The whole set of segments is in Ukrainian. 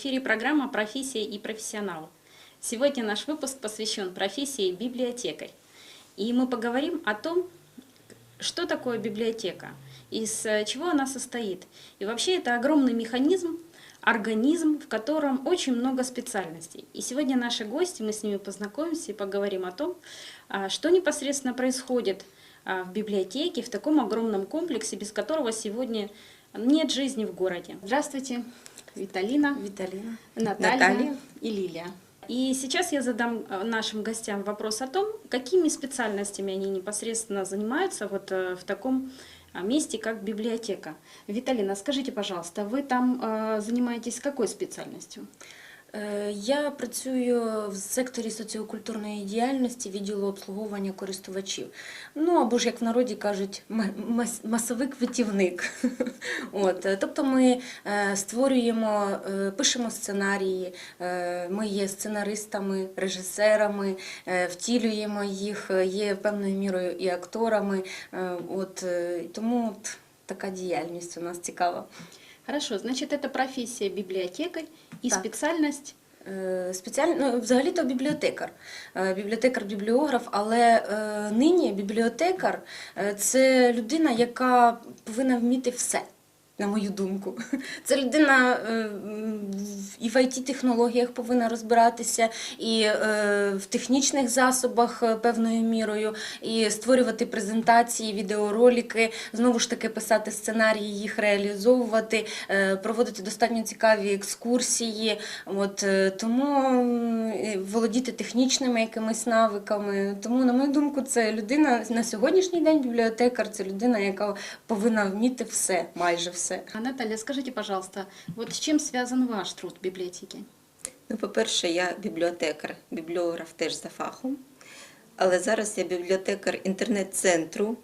Эфире программа «Профессия и профессионал». Сегодня наш выпуск посвящен профессии библиотекарь. И мы поговорим о том, что такое библиотека, из э, чего она состоит. И вообще это огромный механизм, организм, в котором очень много специальностей. И сегодня наши гости, мы с ними познакомимся и поговорим о том, а, что непосредственно происходит а, в библиотеке, в таком огромном комплексе, без которого сегодня нет жизни в городе. Здравствуйте, Виталина, Виталина. Наталья, Наталья. и Лилия. И сейчас я задам э, нашим гостям вопрос о том, какими специальностями они непосредственно занимаются вот э, в таком а, месте, как библиотека. Виталина, скажите, пожалуйста, вы там э, занимаетесь какой специальностью? Е, Я працюю в секторі соціокультурної діяльності відділу обслуговування користувачів. Ну або ж як в народі кажуть, ма- мас- масовик-витівник. От, е, тобто ми е, створюємо, пишемо сценарії, ми є сценаристами, режисерами, втілюємо їх, є певною мірою і акторами. От, тому така діяльність у нас цікава. Хорошо, значит, это профессия библиотекарь и Так. специальность Е, Спеціально ну, взагалі-то бібліотекар, Е, бібліотекар-бібліограф, але е, нині бібліотекар е, це людина, яка повинна вміти все. На мою думку, це людина е, і в IT-технологіях повинна розбиратися, і е, в технічних засобах е, певною мірою, і створювати презентації, відеоролики, знову ж таки писати сценарії, їх реалізовувати, проводити достатньо цікаві екскурсії. От тому володіти технічними якимись навиками. Тому, на мою думку, це людина на сьогоднішній день бібліотекар, це людина, яка повинна вміти все, майже все. А, Наталья, скажите, пожалуйста, вот с чем связан ваш труд в библиотеке? Ну, по-перше, я бібліотекар, бібліограф теж за фахом. Але зараз я бібліотекар інтернет-центру,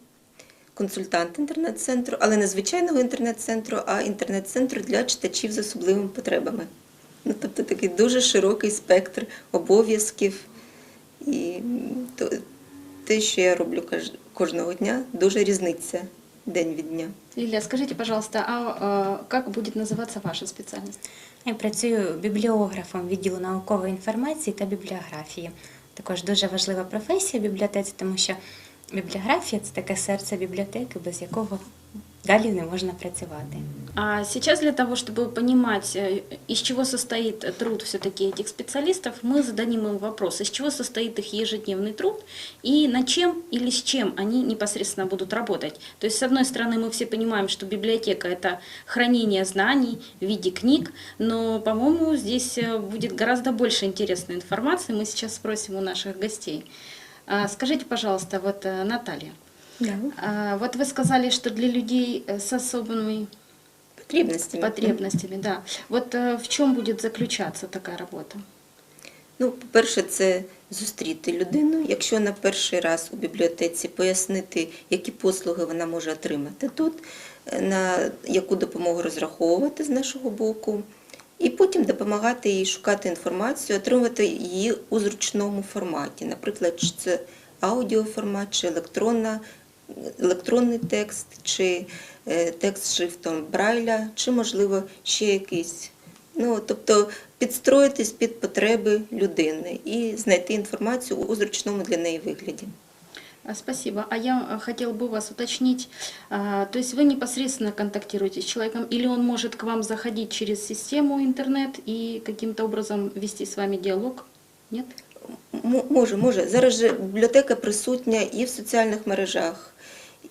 консультант інтернет-центру, але не звичайного інтернет-центру, а інтернет-центру для читачів з особливими потребами. Ну, тобто такий дуже широкий спектр обов'язків. І те, що я роблю кожного дня, дуже різниця день від дня. Лілія, скажіть, пожалуйста, а, а буде називатися называться ваша спеціальність? Я працюю бібліографом відділу наукової інформації та бібліографії. Також дуже важлива професія в бібліотеці, тому що бібліографія це таке серце бібліотеки, без якого далі не можна працювати. А сейчас для того, чтобы понимать, э, из чего состоит труд все-таки этих специалистов, мы зададим им вопрос, из чего состоит их ежедневный труд и над чем или с чем они непосредственно будут работать. То есть, с одной стороны, мы все понимаем, что библиотека – это хранение знаний в виде книг, но, по-моему, здесь э, будет гораздо больше интересной информации. Мы сейчас спросим у наших гостей. А, Скажите, пожалуйста, вот, э, Наталья, а, вот вы сказали, что для людей э, с особыми Потрібності. потребностями, да. Вот э, в чем будет заключаться такая работа? Ну, по-перше, це зустріти людину, якщо на перший раз у бібліотеці пояснити, які послуги вона може отримати тут, е, на яку допомогу розраховувати з нашого боку, і потім допомагати їй шукати інформацію, отримувати її у зручному форматі. Наприклад, чи це аудіоформат, чи електронна, електронний текст, чи е, текст шрифтом Брайля, чи, можливо, ще якийсь. Ну, тобто підстроїтись під потреби людини і знайти інформацію у зручному для неї вигляді. А, Спасибо. А я э, хотела бы у вас уточнить, а, то есть вы непосредственно контактируете с человеком, или он может к вам заходить через систему интернет и каким-то образом вести с вами диалог? Нет? М- Може, може. Зараз же бібліотека присутня і в соціальних мережах,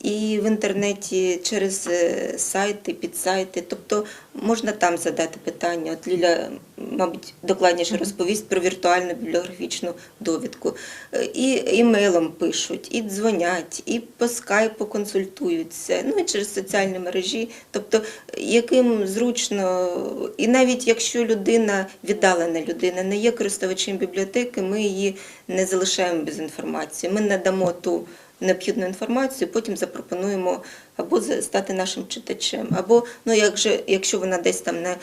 і в інтернеті через е, сайти, підсайти. Тобто можна там задати питання. От Ліля, мабуть, докладніше розповість про віртуальну бібліографічну довідку. Е, І імейлом пишуть, і дзвонять, і по скайпу консультуються, ну і через соціальні мережі. Тобто, яким зручно, і навіть якщо людина, віддалена людина, не є користувачем бібліотеки, ми її не залишаємо без інформації. Ми надамо ту необхідну інформацію, потім запропонуємо або стати нашим читачем, або ну, як же, якщо вона десь там не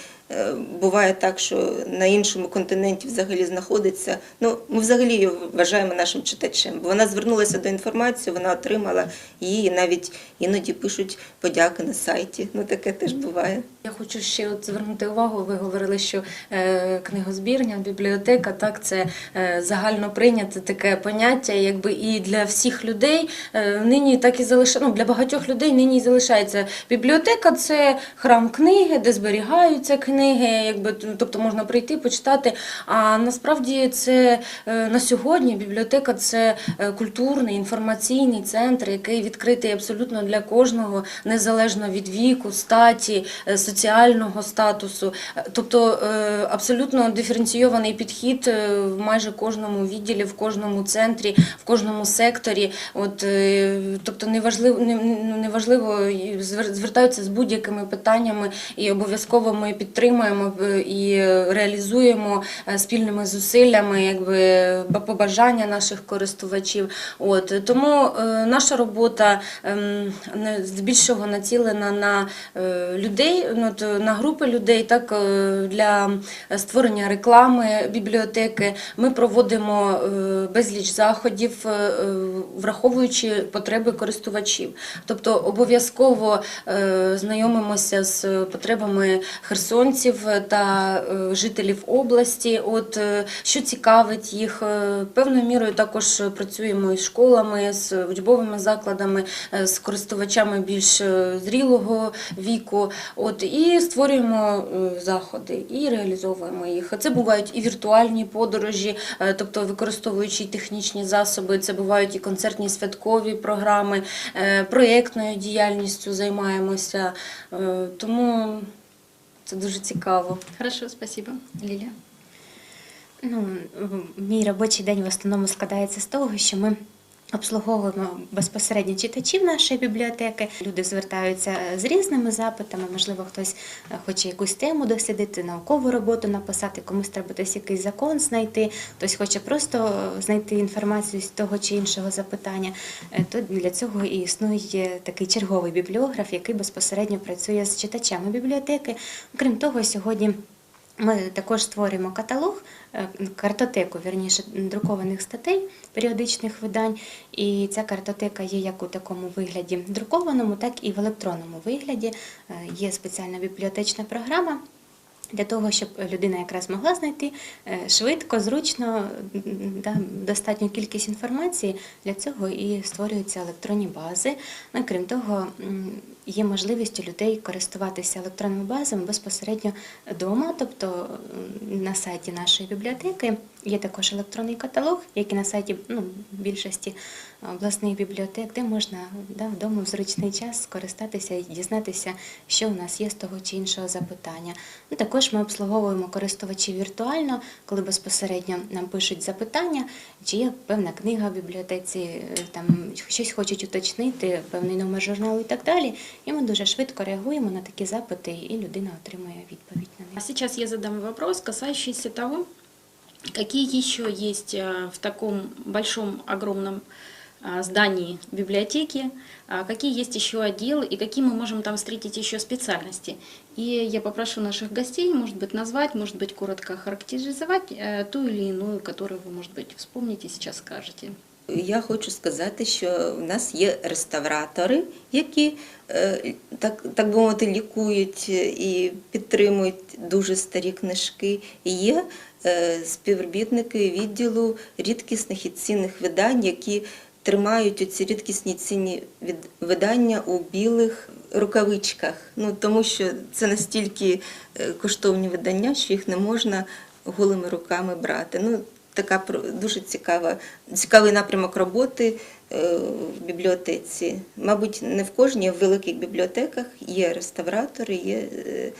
буває так, що на іншому континенті взагалі знаходиться. Ну, ми взагалі її вважаємо нашим читачем, бо вона звернулася до інформації, вона отримала її, навіть іноді пишуть подяки на сайті. Ну таке теж буває. Я хочу ще от звернути увагу. Ви говорили, що е, книгозбірня, бібліотека, так це е, загально прийняте таке поняття, якби і для всіх людей е, нині так і залишається. Ну, для багатьох людей і залишається. Бібліотека це храм книги, де зберігаються книги, якби тобто можна прийти, почитати. А насправді це е, на сьогодні бібліотека це е, культурний інформаційний центр, який відкритий абсолютно для кожного, незалежно від віку, статі, е, соціального статусу. Тобто абсолютно диференційований підхід в майже кожному відділі, в кожному центрі, в кожному секторі. От, тобто неважливо, не- не- неважливо звертаються з будь-якими питаннями, і обов'язково ми підтримуємо е, і реалізуємо е, спільними зусиллями якби, побажання наших користувачів. От, тому е, наша робота ем, здебільшого націлена на людей, ну, на групи людей, так для створення реклами бібліотеки. Ми проводимо безліч заходів, враховуючи потреби користувачів. Тобто обов'язково е, знайомимося з потребами херсонців та е, жителів області. От е, що цікавить їх, певною мірою також працюємо із школами, з учбовими закладами, з користувачами більш зрілого віку. От і створюємо заходи і реалізовуємо їх. Це бувають і віртуальні подорожі, тобто використовуючи технічні засоби. Це бувають і концертні святкові програми, е, проєктною діяльністю займаємося. Е, Тому це дуже цікаво. Хорошо, спасибо. Лілія. Ну, мій робочий день в основному складається з того, що ми обслуговуємо безпосередньо читачів нашої бібліотеки. Люди звертаються з різними запитами. Можливо, хтось е, хоче якусь тему дослідити, наукову роботу написати, комусь треба десь якийсь закон знайти, хтось хоче просто знайти інформацію з того чи іншого запитання. Е, То для цього і існує такий черговий бібліограф, який безпосередньо працює з читачами бібліотеки. Окрім того, сьогодні. Ми також створюємо каталог, е, картотеку, вірніше, друкованих статей періодичних видань. І ця картотека є як у такому вигляді друкованому, так і в електронному вигляді. Е, Є спеціальна бібліотечна програма. Для того, щоб людина якраз могла знайти е, швидко, зручно да, достатню кількість інформації, для цього і створюються електронні бази. Ну, крім того, є можливість у людей користуватися електронними базами безпосередньо вдома, тобто на сайті нашої бібліотеки. Є також електронний каталог, як і на сайті ну, більшості обласних бібліотек, де можна да, вдома в зручний час скористатися і дізнатися, що у нас є з того чи іншого запитання. Ну, також ми обслуговуємо користувачів віртуально, коли безпосередньо нам пишуть запитання, чи є певна книга в бібліотеці, е, там щось хочуть уточнити, певний номер журналу і так далі. І ми дуже швидко реагуємо на такі запити, і людина отримує відповідь на А них. сейчас я задам вопрос, касающийся того, какие еще есть а, в таком большом, огромном а, здании библиотеки, а, какие есть еще отделы и какие мы можем там встретить еще специальности. И я попрошу наших гостей, может быть, назвать, может быть, коротко характеризовать э, ту или иную, которую вы, может быть, вспомните и сейчас скажете. Я хочу сказати, що в нас є реставратори, які е, так, так би мовити, лікують і підтримують дуже старі книжки. І є е, співробітники відділу рідкісних і цінних видань, які тримають ці рідкісні цінні видання у білих рукавичках. Ну, тому що це настільки е, коштовні видання, що їх не можна голими руками брати. Ну, така дуже цікава, цікавий напрямок роботи е, в бібліотеці. Мабуть, не в кожній, а в великих бібліотеках є реставратори, є е,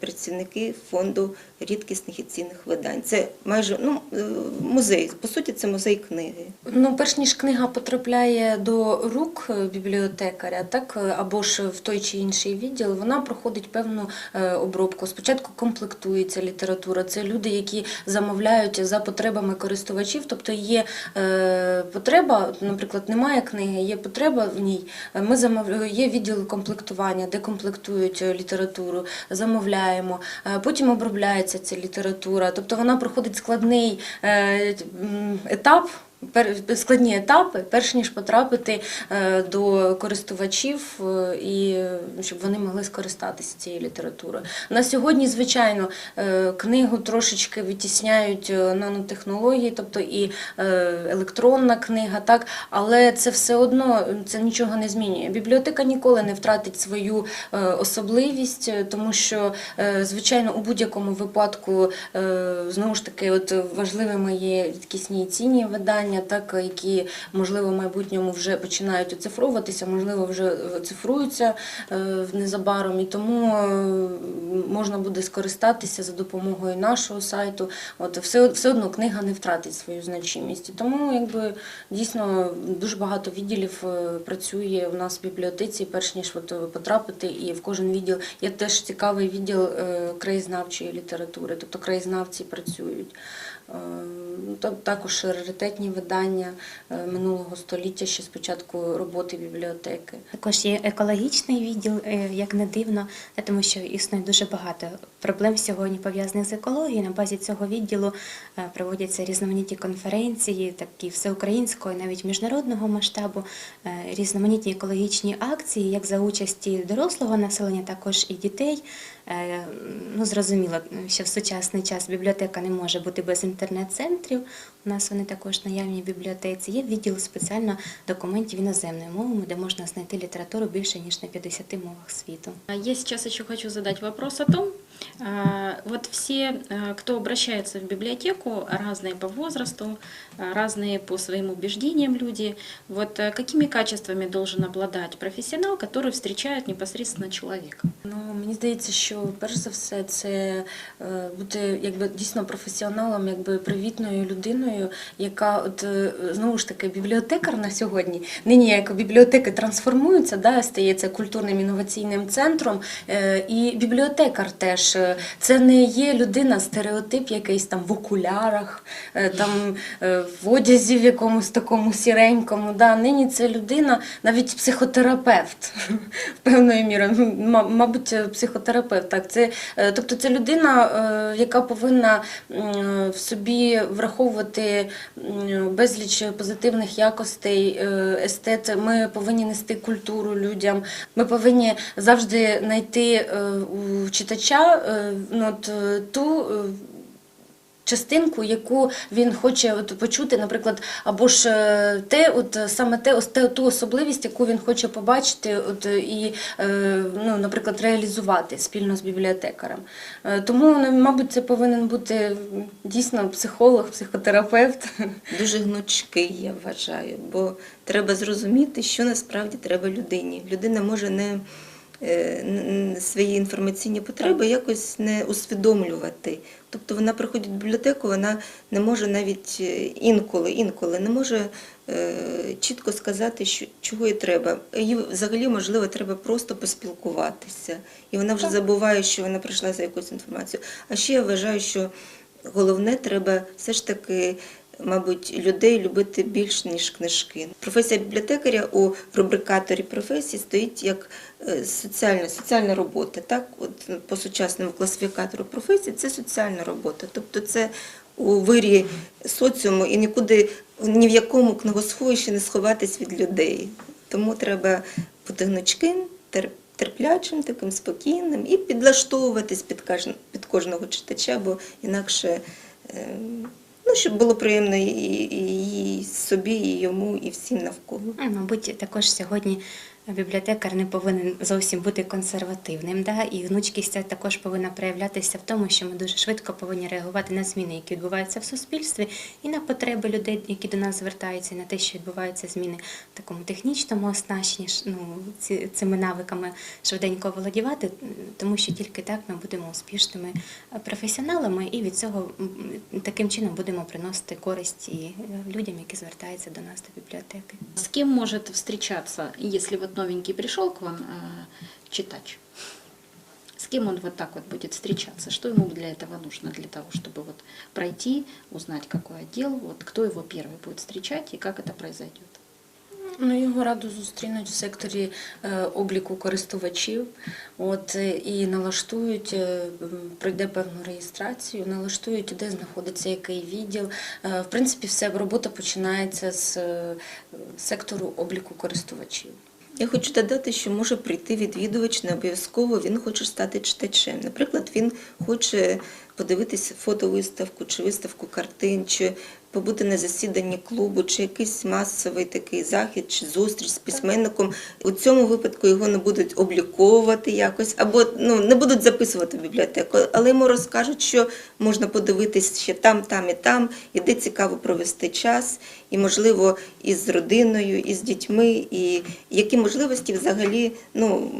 працівники фонду рідкісних і цінних видань. Це майже ну, е, музей. По суті, це музей книги. Ну, перш ніж книга потрапляє до рук е, бібліотекаря, так е, або ж в той чи інший відділ, вона проходить певну е, обробку. Спочатку комплектується література. Це люди, які замовляють за потребами користувачів. Тобто є е, потреба, наприклад, немає книги, є потреба в ній. Е, Ми замов... є відділ комплектування, де комплектують е, літературу, замовляємо. Е, Потім обробляється ця література. Тобто вона проходить складний е, етап. Складні етапи, перш ніж потрапити е, до користувачів е, і е, щоб вони могли скористатися цією літературою. На сьогодні, звичайно, е, книгу трошечки витісняють нанотехнології, тобто і електронна книга, так, але це все одно це нічого не змінює. Бібліотека ніколи не втратить свою особливість, тому що, звичайно, у будь-якому випадку знову ж таки, от важливими є рідкісні і цінні видання, так які можливо в майбутньому вже починають оцифровуватися, можливо, вже цифруються е, незабаром, і тому е, можна буде скористатися за допомогою нашого сайту. От все, все одно книга не втратить свою значимість. Тому якби дійсно дуже багато відділів е, працює у нас в бібліотеці, перш ніж от, е, потрапити, і в кожен відділ є теж цікавий відділ е, краєзнавчої літератури, тобто краєзнавці працюють. Е, ну, та- Також раритетні видання е, минулого століття ще з початку роботи бібліотеки. Також є екологічний відділ, е, як не дивно, тому що існує дуже багато проблем сьогодні пов'язаних з екологією. На базі цього відділу проводяться різноманітні конференції, такі всеукраїнського навіть міжнародного масштабу, різноманітні екологічні акції, як за участі дорослого населення, також і дітей. Ну, зрозуміло, що в сучасний час бібліотека не може бути без інтернет-центрів. У нас вони також наявні в бібліотеці. Є відділ спеціально документів іноземною мовою, де можна знайти літературу більше ніж на 50 мовах світу. А Я ще хочу задати вопрос о том, вот все, а, кто обращается в библиотеку, разные по возрасту, а, разные по своим убеждениям люди, вот а, какими качествами должен обладать профессионал, который встречает непосредственно человека? Ну, мені здається, що перш за все це е, бути якби дійсно професіоналом, якби привітною людиною, яка от е, знову ж таки бібліотекар на сьогодні. Нині як бібліотеки трансформуються, да, стається культурним інноваційним центром. е, І бібліотекар теж е, це не є людина стереотип, якийсь там в окулярах, е, там е, в одязі в якомусь такому сіренькому. Да. Нині це людина, навіть психотерапевт певною мірою. Ну, ма- Мабуть, психотерапевт. Так, це, е, тобто це людина, яка повинна в собі враховувати безліч позитивних якостей, естет. Ми повинні нести культуру людям. Ми повинні завжди знайти у читача е, ну, от, е, ту. е, частинку, яку він хоче от почути, наприклад, або ж те, от саме те, те, ту особливість, яку він хоче побачити, от і, ну, наприклад, реалізувати спільно з бібліотекарем. Тому, ну, мабуть, це повинен бути дійсно психолог, психотерапевт. Дуже гнучкий, я вважаю, бо треба зрозуміти, що насправді треба людині. Людина може не свої інформаційні потреби якось не усвідомлювати. Тобто вона приходить в бібліотеку, вона не може навіть е, інколи, інколи не може е, чітко сказати, що, чого їй треба. Їй взагалі, можливо, треба просто поспілкуватися. І вона вже забуває, що вона прийшла за якусь інформацією. А ще я вважаю, що головне треба все ж таки. Мабуть, людей любити більш ніж книжки. Професія бібліотекаря у рубрикаторі професії стоїть як е, соціальна, соціальна робота. Так, от по сучасному класифікатору професії це соціальна робота. Тобто це у вирі соціуму і нікуди ні в якому книгосховищі не сховатись від людей. Тому треба бути гнучким, терплячим, таким спокійним і підлаштовуватись під кожн- під кожного читача, бо інакше. Ну, щоб було приємно і, і, і собі, і йому, і всім навколо. А, Мабуть, також сьогодні Бібліотекар не повинен зовсім бути консервативним, да? і гнучкість ця також повинна проявлятися в тому, що ми дуже швидко повинні реагувати на зміни, які відбуваються в суспільстві, і на потреби людей, які до нас звертаються, і на те, що відбуваються зміни в такому технічному оснащенні, ну, цими навиками швиденько володівати, тому що тільки так ми будемо успішними професіоналами, і від цього таким чином будемо приносити користь і е, людям, які звертаються до нас до бібліотеки. С кем может встречаться, если вот новенький пришел к вам э, читач? С кем он вот так вот будет встречаться? Что ему для этого нужно, для того, чтобы вот пройти, узнать, какой отдел, вот кто его первый будет встречать и как это произойдет? Ну, його раду зустрінуть в секторі е, обліку користувачів, от, е, і налаштують, е, м, пройде певну реєстрацію, налаштують, де знаходиться який відділ. Е, в принципі, все, робота починається з е, сектору обліку користувачів. Я хочу додати, що може прийти відвідувач, не обов'язково він хоче стати читачем. Наприклад, він хоче подивитися фотовиставку чи виставку картин, чи побути на засіданні клубу, чи якийсь масовий такий захід, чи зустріч з письменником. У цьому випадку його не будуть обліковувати якось, або ну, не будуть записувати в бібліотеку, але йому розкажуть, що можна подивитись ще там, там і там, і де цікаво провести час, і, можливо, і з родиною, і з дітьми, і які можливості взагалі ну,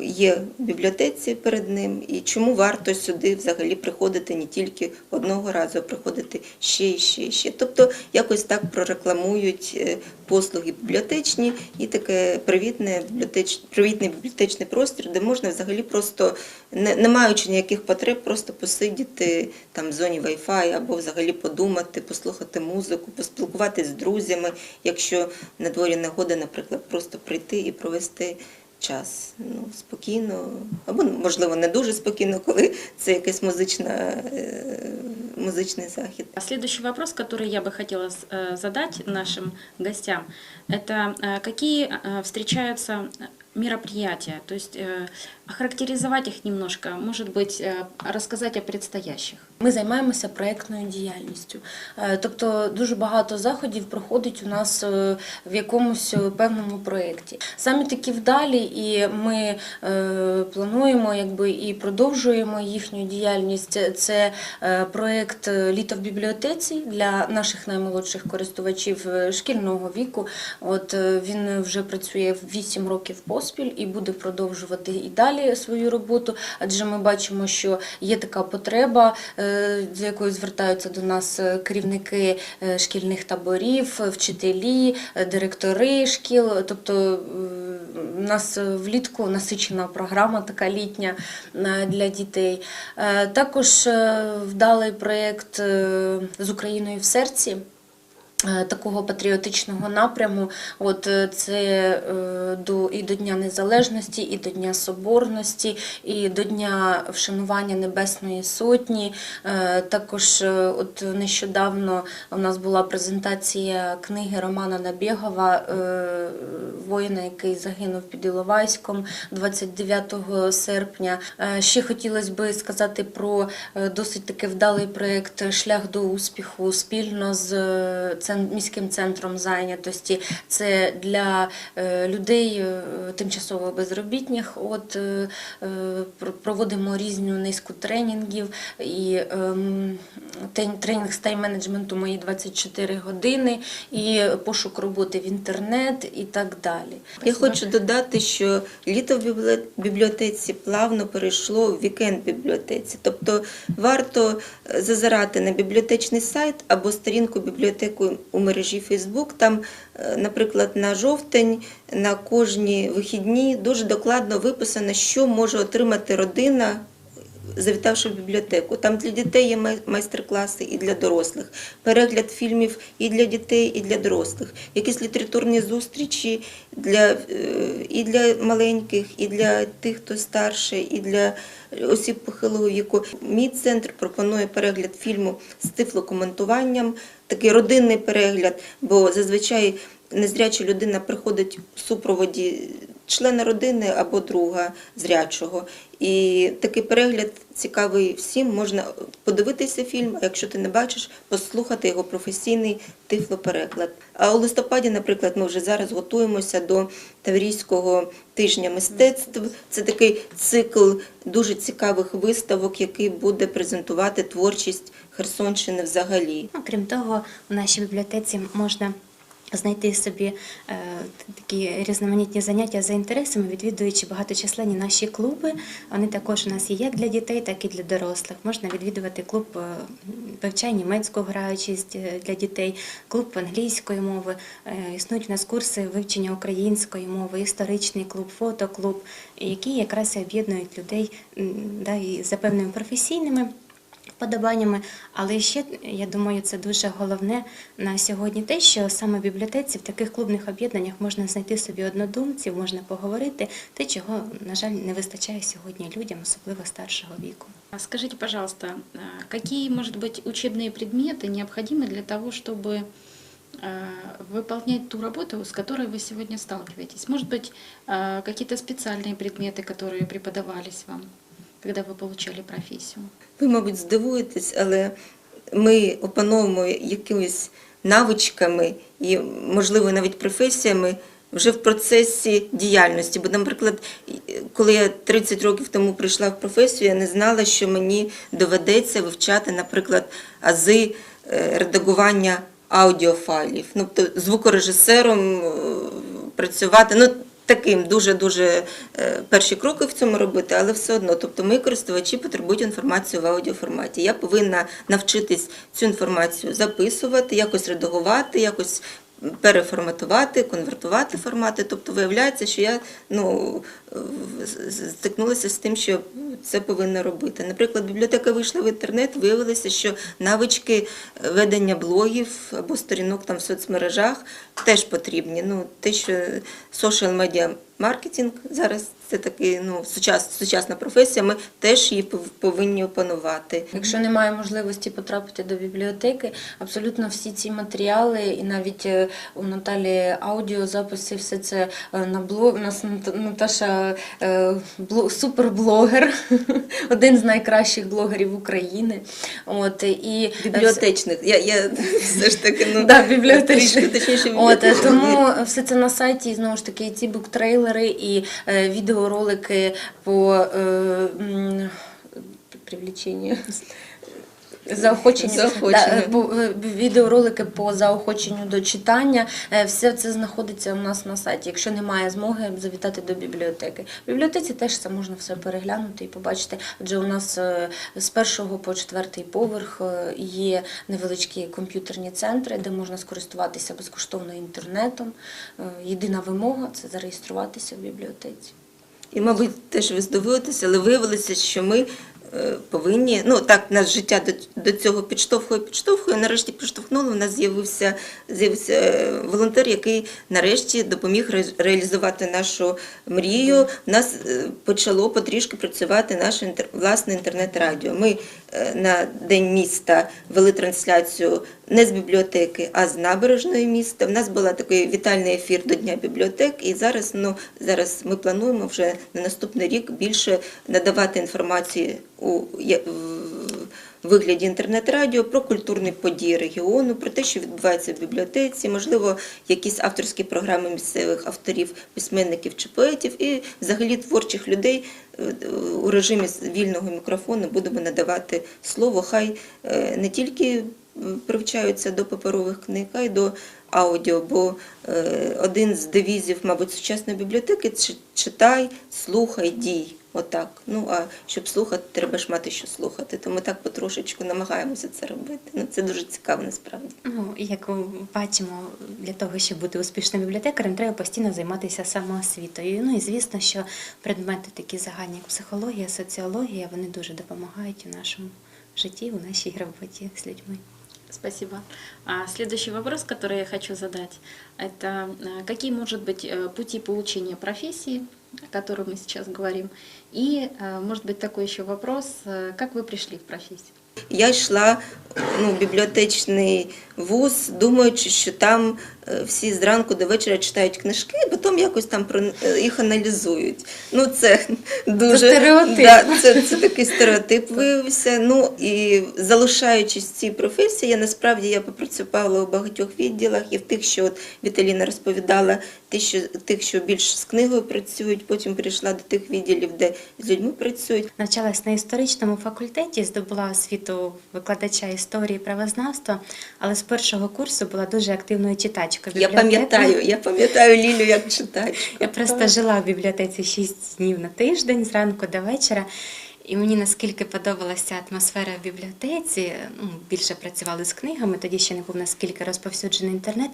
є в бібліотеці перед ним, і чому варто сюди взагалі приходити не тільки одного разу, а приходити ще і ще ще. Тобто якось так прорекламують е, послуги бібліотечні і таке привітне бібліотеч... привітний бібліотечний простір, де можна взагалі просто, не, не маючи ніяких потреб, просто посидіти там в зоні Wi-Fi або взагалі подумати, послухати музику, поспілкуватися з друзями, якщо на дворі негода, наприклад, просто прийти і провести час ну, спокійно, або можливо не дуже спокійно, коли це якийсь музична, е, музичний захід. А Следующий вопрос, который я бы хотела э, задать нашим гостям, это э, какие э, встречаются мероприятия, то есть э, охарактеризовать их немножко, может быть, э, рассказать о предстоящих. Ми займаємося проєктною діяльністю. Е, Тобто дуже багато заходів проходить у нас е, в якомусь е, певному проєкті. Самі такі вдалі, і ми е, плануємо якби, і продовжуємо їхню діяльність. Це проєкт Літо в бібліотеці для наших наймолодших користувачів шкільного віку. От він вже працює 8 років поспіль і буде продовжувати і далі свою роботу, адже ми бачимо, що є така потреба, е, з якою звертаються до нас е, керівники е, шкільних таборів, вчителі, директори шкіл. Тобто у нас влітку насичена програма така літня для дітей. Також вдалий проєкт з Україною в серці. Е, Такого патріотичного напряму, от е, це е, до і до Дня Незалежності, і до Дня Соборності, і до Дня вшанування Небесної Сотні. Також от нещодавно у нас була презентація книги Романа Набєгова, воїна, який загинув під Іловайськом 29 серпня. Ще хотілося би сказати про досить таки вдалий проєкт Шлях до успіху спільно з е, цен- міським центром зайнятості. Це для е, людей е, тимчасово безробітних. От е, пр- проводимо різну низку тренінгів і ем, тренінг з тайм-менеджменту мої 24 години, і пошук роботи в інтернет і так далі. Я хочу додати, що літо в бібліотеці плавно перейшло в вікенд в бібліотеці. Тобто варто зазирати на бібліотечний сайт або сторінку бібліотеки у мережі Фейсбук. Там, е, наприклад, на жовтень, на кожні вихідні дуже докладно виписано, що може отримати родина. Завітавши в бібліотеку, там для дітей є майстер-класи і для дорослих, перегляд фільмів і для дітей, і для дорослих, якісь літературні зустрічі для, е, і для маленьких, і для тих, хто старше, і для осіб похилого віку. Мій центр пропонує перегляд фільму з тифлокоментуванням, такий родинний перегляд, бо зазвичай незряча людина приходить в супроводі члена родини або друга зрячого. І такий перегляд цікавий всім. Можна подивитися фільм, а якщо ти не бачиш, послухати його професійний тифлопереклад. А у листопаді, наприклад, ми вже зараз готуємося до Таврійського тижня мистецтв. Це такий цикл дуже цікавих виставок, який буде презентувати творчість Херсонщини взагалі. Крім того, у нашій бібліотеці можна знайти собі е, такі різноманітні заняття за інтересами, відвідуючи багаточисленні наші клуби. Вони також у нас є як для дітей, так і для дорослих. Можна відвідувати клуб е, вивчай німецьку граючість для дітей, клуб англійської мови. Е, Існують у нас курси вивчення української мови, історичний клуб, фотоклуб, які якраз об'єднують людей да, і за певними професійними вподобаннями. Але ще я думаю, це дуже головне на сьогодні те, що саме в бібліотеці в таких клубних об'єднаннях можна знайти собі однодумців, можна поговорити, те, чого, на жаль, не вистачає сьогодні людям, особливо старшого віку. А Скажите, пожалуйста, а, какие, может быть, учебные предметы необходимы для того, чтобы а, выполнять ту работу, с которой вы сегодня сталкиваетесь? Может быть, а, какие-то специальные предметы, которые преподавались вам, когда вы получали профессию? Ви, мабуть, здивуєтесь, але ми опановуємо якимись навичками і, можливо, навіть професіями вже в процесі діяльності. Бо, наприклад, коли я 30 років тому прийшла в професію, я не знала, що мені доведеться вивчати, наприклад, ази е, редагування аудіофайлів. Тобто звукорежисером е, працювати. Ну, таким дуже-дуже е, перші кроки в цьому робити, але все одно. Тобто мої користувачі потребують інформацію в аудіоформаті. Я повинна навчитись цю інформацію записувати, якось редагувати, якось переформатувати, конвертувати формати. Тобто виявляється, що я ну, стикнулася з тим, що це повинна робити. Наприклад, бібліотека вийшла в інтернет, виявилося, що навички ведення блогів або сторінок там в соцмережах теж потрібні. Ну, те, що social media маркетинг зараз це такий ну, сучас, сучасна професія, ми теж її повинні опанувати. Якщо немає можливості потрапити до бібліотеки, абсолютно всі ці матеріали, і навіть е, у Наталі аудіозаписи, все це е, на блог. У нас Наташа е, бло- суперблогер, один з найкращих блогерів України. От і Бібліотечних. Я, я все ж таки ну, Да, бібліотечних. трішки, точніше, От, тому все це на сайті, і, знову ж таки, ці буктрейлери, і е, відеоролики по е, привлеченню. Заохочення, Заохочення. Да, е, відеоролики по заохоченню до читання. Е, Все це знаходиться у нас на сайті. Якщо немає змоги завітати до бібліотеки. В бібліотеці теж це можна все переглянути і побачити. Адже у нас е, з першого по четвертий поверх е, є невеличкі комп'ютерні центри, де можна скористуватися безкоштовно інтернетом. Е, Єдина вимога це зареєструватися в бібліотеці. І, мабуть, теж ви здивуєтеся, але виявилося, що ми повинні, ну так, нас життя до, до цього підштовхує, підштовхує. Нарешті підштовхнуло. У нас з'явився, з'явився е, волонтер, який нарешті допоміг ре- реалізувати нашу мрію. У нас е, почало потрішки працювати наше інтер, власне інтернет-радіо. Ми е, на День міста вели трансляцію не з бібліотеки, а з набережної міста. У нас була такий вітальний ефір до Дня бібліотек, і зараз, ну, зараз ми плануємо вже на наступний рік більше надавати інформації у вигляді інтернет-радіо про культурні події регіону, про те, що відбувається в бібліотеці, можливо, якісь авторські програми місцевих авторів, письменників чи поетів, і взагалі творчих людей е, у режимі вільного мікрофону будемо надавати слово. Хай е, не тільки привчаються до паперових книг, а й до аудіо, бо е, один з девізів, мабуть, сучасної бібліотеки читай, слухай, дій. Отак. Ну а щоб слухати, треба ж мати що слухати. То ми так потрошечку намагаємося це робити. Ну це дуже цікаво насправді. Ну, як бачимо, для того, щоб бути успішним бібліотекарем, треба постійно займатися самоосвітою. Ну і звісно, що предмети такі загальні, як психологія, соціологія, вони дуже допомагають у нашому житті, у нашій роботі з людьми. Спасибо. А следующий вопрос, который я хочу задать, это а, какие, может быть, э, пути получения профессии, о которой мы сейчас говорим, и, а, может быть, такой еще вопрос, э, как вы пришли в профессию? Я йшла ну, в бібліотечний вуз, думаючи, що там е, всі зранку до вечора читають книжки, а потім якось там е, їх аналізують. Ну, це дуже стереотип. Да, це, це такий стереотип виявився. Ну і залишаючись в цій професії, я насправді я попрацювала у багатьох відділах і в тих, що от Віталіна розповідала, ті, що тих, що більш з книгою працюють, потім перейшла до тих відділів, де з людьми працюють. Навчалась на історичному факультеті, здобула освіту викладача історії правознавства, але з першого курсу була дуже активною читачкою. Я пам'ятаю, я пам'ятаю Лілю як читач. Я просто жила в бібліотеці 6 днів на тиждень, зранку до вечора. І мені наскільки подобалася атмосфера в бібліотеці, ну, більше працювали з книгами, тоді ще не був наскільки розповсюджений інтернет.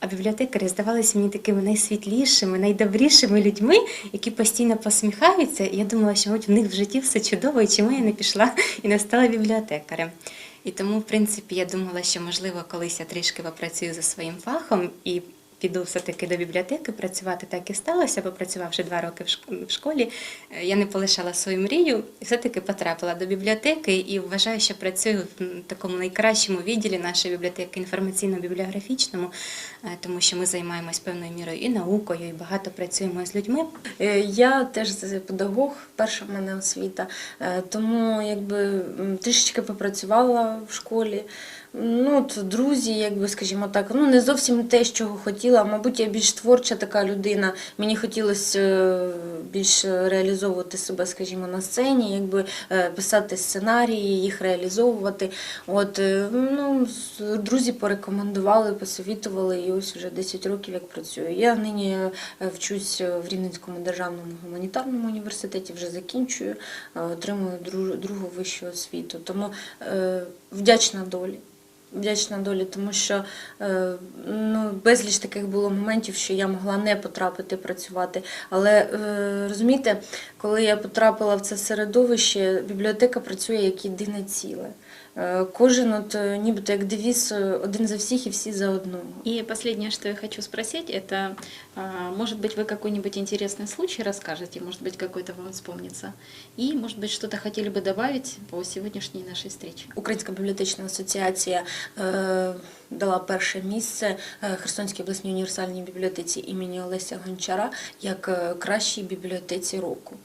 А бібліотекарі здавалися мені такими найсвітлішими, найдобрішими людьми, які постійно посміхаються. І я думала, що мабуть, в них в житті все чудово, і чому я не пішла і не стала бібліотекарем. І тому, в принципі, я думала, що можливо колись я трішки попрацюю за своїм фахом і піду все-таки до бібліотеки працювати. Так і сталося, попрацювавши два роки в шк- в школі, е, я не полишала свою мрію і все-таки потрапила до бібліотеки і вважаю, що працюю в такому найкращому відділі нашої бібліотеки, інформаційно-бібліографічному, е, тому що ми займаємось певною мірою і наукою, і багато працюємо з людьми. Е, Я теж педагог, перша в мене освіта, тому якби трішечки попрацювала в школі. Ну, от друзі, якби, скажімо так, ну не зовсім те, чого хотіла. Мабуть, я більш творча така людина. Мені хотілося е, більш реалізовувати себе, скажімо, на сцені, якби е, писати сценарії, їх реалізовувати. От, е, ну, друзі порекомендували, посовітували, і ось вже 10 років як працюю. Я нині вчусь в Рівненському державному гуманітарному університеті, вже закінчую, отримую дру- другу вищу освіту. Тому вдячна долі. Вдячна долі, тому що е, ну, безліч таких було моментів, що я могла не потрапити працювати. Але е, розумієте, коли я потрапила в це середовище, бібліотека працює як єдине ціле. Е, Кожен, от, е, нібито як девіз, е, один за всіх і всі за одного. И последнее, что я хочу спросить, это, а, может быть, вы какой-нибудь интересный случай расскажете, может быть, какой-то вам вспомнится, и, может быть, что-то хотели бы добавить по сегодняшней нашей встрече. Українська бібліотечна асоціація е, дала перше місце е, Херсонській обласній універсальній бібліотеці імені Олеся Гончара як е, кращій бібліотеці року.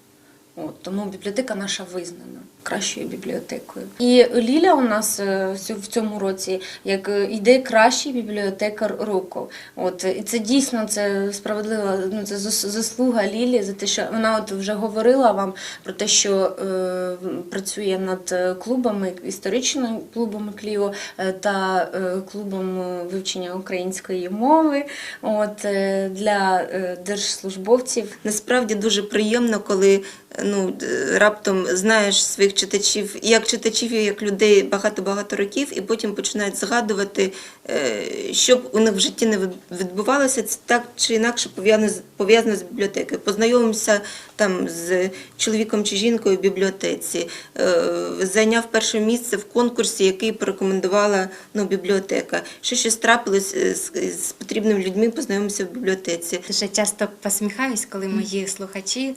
От, тому бібліотека наша визнана кращою бібліотекою. І Ліля у нас е, в цьому році як е, йде кращий бібліотекар року. От і це дійсно це справедлива. Ну це заслуга Лілі за те, що вона от вже говорила вам про те, що е, працює над е, клубами історичним клубом Кліо та клубом вивчення української мови. От для держслужбовців Насправді дуже приємно, коли ну, раптом знаєш своїх читачів, як читачів, і як людей багато-багато років, і потім починають згадувати, е, що б у них в житті не відбувалося, це так чи інакше пов'язано з- бібліотекою. Познайомився там з чоловіком чи жінкою в бібліотеці, е, зайняв перше місце в конкурсі, який порекомендувала ну, бібліотека. Що щось трапилось е, з, з потрібними людьми, познайомився в бібліотеці. Дуже часто посміхаюсь, коли мої слухачі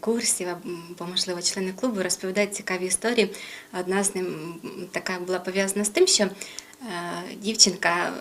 курсів або, можливо, члени клубу розповідають цікаві історії. Одна з ним така була пов'язана з тим, що е, дівчинка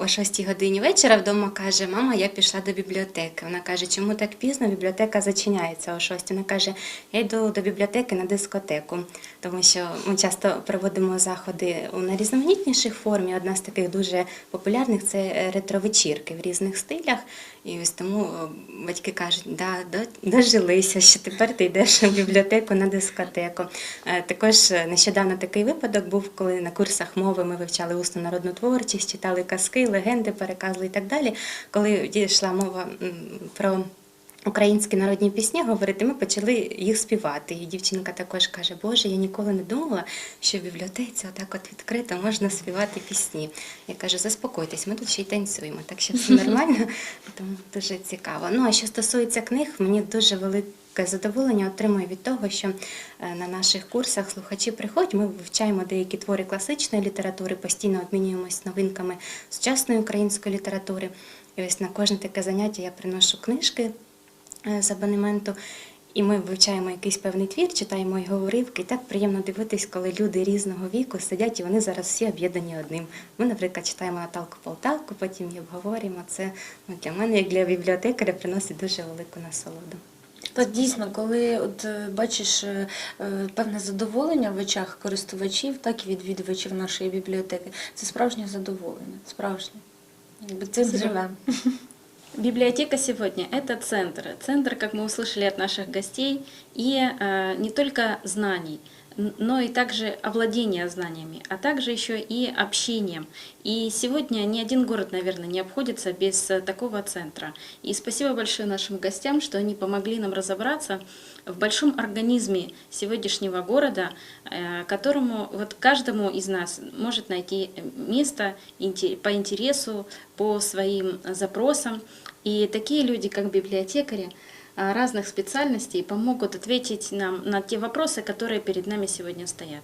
о 6 годині вечора вдома каже: Мама, я пішла до бібліотеки. Вона каже, чому так пізно? Бібліотека зачиняється о 6. Вона каже, я йду до бібліотеки на дискотеку, тому що ми часто проводимо заходи у найрізноманітніших формі. Одна з таких дуже популярних це ретровечірки в різних стилях. І ось тому е, батьки кажуть, да, дожилися, що тепер ти йдеш в бібліотеку на дискотеку. Е, Також е, нещодавно такий випадок був, коли на курсах мови ми вивчали усну народну творчість, читали казки, легенди, переказли і так далі. Коли дійшла мова про українські народні пісні говорити, ми почали їх співати. І дівчинка також каже: Боже, я ніколи не думала, що в бібліотеці отак от відкрито можна співати пісні. Я кажу, заспокойтесь, ми тут ще й танцюємо, так що все нормально, тому дуже цікаво. Ну а що стосується книг, мені дуже велике задоволення отримую від того, що е, на наших курсах слухачі приходять, ми вивчаємо деякі твори класичної літератури, постійно обмінюємось новинками сучасної української літератури. І ось на кожне таке заняття я приношу книжки з абонементу. І ми вивчаємо якийсь певний твір, читаємо його уривки. І так приємно дивитись, коли люди різного віку сидять і вони зараз всі об'єднані одним. Ми, наприклад, читаємо Наталку Полтавку, потім її обговорюємо. Це ну, для мене, як для бібліотекаря, приносить дуже велику насолоду. Так дійсно, коли от е, бачиш е, е, певне задоволення в очах користувачів, так і відвідувачів нашої бібліотеки, це справжнє задоволення, справжнє. Якби цим живемо. Библиотека сегодня – это центр. Центр, как мы услышали от наших гостей, и э, не только знаний, н- но и также овладения знаниями, а также еще и общением. И сегодня ни один город, наверное, не обходится без э, такого центра. И спасибо большое нашим гостям, что они помогли нам разобраться в большом организме сегодняшнего города, э, которому вот каждому из нас может найти место инте- по интересу, по своим запросам. И такие люди, как библиотекари разных специальностей, помогут ответить нам на те вопросы, которые перед нами сегодня стоят.